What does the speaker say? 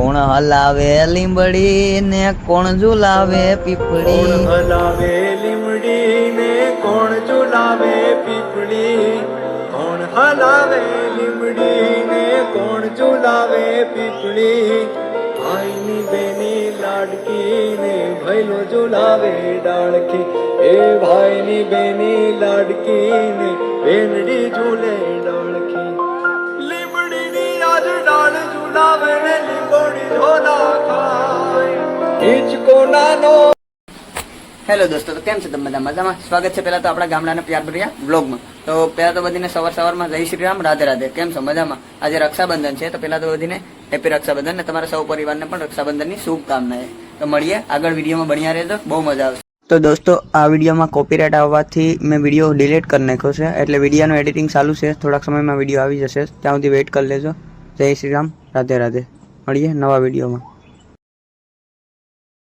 કોણ હલાવે લીમડી ને કોણ ઝુલાવે પીપળી? કોણ હલાવે લીમડી ને કોણ ઝુલાવે પીપળી? કોણ હલાવે લીમડી ને કોણ ઝુલાવે પીપળી? ભાઈની બેની લાડકી ને ભૈલો ઝુલાવે ડાળખી. એ ભાઈની બેની લાડકી ને બેનડી ઝૂલે ડાળખી. લીમડીની આજ ડાળ ઝુલાવે હેલો દોસ્તો, તો કેમ છે તમે બધા? મજામાં? સ્વાગત છે પહેલાં તો આપણા ગામડાના પ્યાર ભર્યા બ્લોગમાં તો પહેલાં તો બધીને સવાર સવારમાં જય શ્રી રામ, રાધે રાધે. કેમ છો? મજામાં? આજે રક્ષાબંધન છે, તો પહેલાં તો બધીને હેપી રક્ષાબંધન ને તમારા સૌ પરિવારને પણ રક્ષાબંધનની શુભકામનાએ તો મળીએ, આગળ વિડીયોમાં બન્યા રહેજો, બહુ મજા આવશે. તો દોસ્તો, આ વિડીયોમાં કોપીરાઇટ આવવાથી મેં વીડિયો ડિલીટ કરી નાખ્યો છે, એટલે વિડીયોનું એડિટિંગ ચાલુ છે. થોડાક સમયમાં વીડિયો આવી જશે. ત્યાં સુધી વેઇટ કરી લેજો. જય શ્રી રામ, રાધે રાધે. મળીએ નવા વિડીયોમાં.